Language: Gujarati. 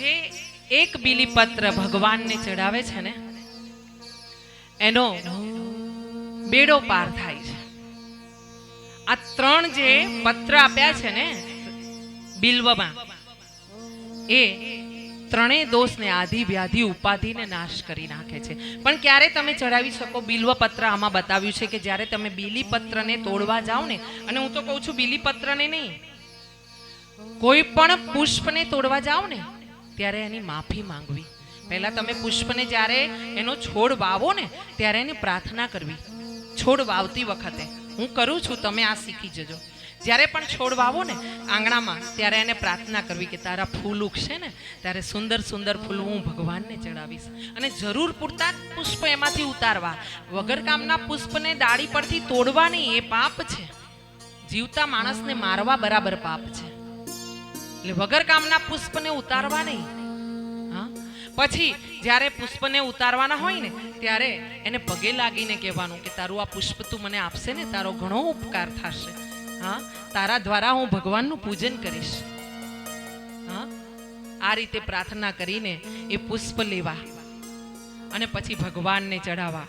જે એક બિલીપત્ર ભગવાનને ચડાવે છે ને, એનો બેડો પાર થાય છે. આ ત્રણ જે પત્ર આપ્યા છે ને, બિલ્વમાં, એ ત્રણેય દોષને આધિ વ્યાધિ ઉપાધિને નાશ કરી નાખે છે. પણ ક્યારે તમે ચડાવી શકો? બિલ્વપત્ર આમાં બતાવ્યું છે કે જ્યારે તમે બીલીપત્રને તોડવા જાઓ ને, અને હું તો કહું છું, બીલીપત્રને નહીં, કોઈ પણ પુષ્પને તોડવા જાઓ ને ત્યારે એની માફી માંગવી. પહેલાં તમે પુષ્પને જ્યારે એનો છોડ વાવો ને, ત્યારે એની પ્રાર્થના કરવી. છોડ વાવતી વખતે. હું કરું છું, તમે આ શીખી જજો. જ્યારે પણ છોડ વાવો ને, આંગણામાં, ત્યારે એને પ્રાર્થના કરવી કે તારા ફૂલ ઉગશે ને, ત્યારે સુંદર સુંદર ફૂલ હું ભગવાનને ચડાવીશ. અને જરૂર પૂરતા પુષ્પ એમાંથી ઉતારવા. વગર કામના પુષ્પને ડાળી પરથી તોડવા નહીં, એ પાપ છે. જીવતા માણસને મારવા બરાબર પાપ છે. એટલે વગર કામના પુષ્પને ઉતારવા નહીં. પછી જ્યારે પુષ્પને ઉતારવાના હોય ને, ત્યારે એને પગે લાગીને કહેવાનું કે તારું આ પુષ્પ તું મને આપશે ને, તારો ઘણો ઉપકાર થશે. હા? તારા દ્વારા હું ભગવાનનું પૂજન કરીશ. હા? આ રીતે પ્રાર્થના કરીને એ પુષ્પ લેવા અને પછી ભગવાનને ચડાવવા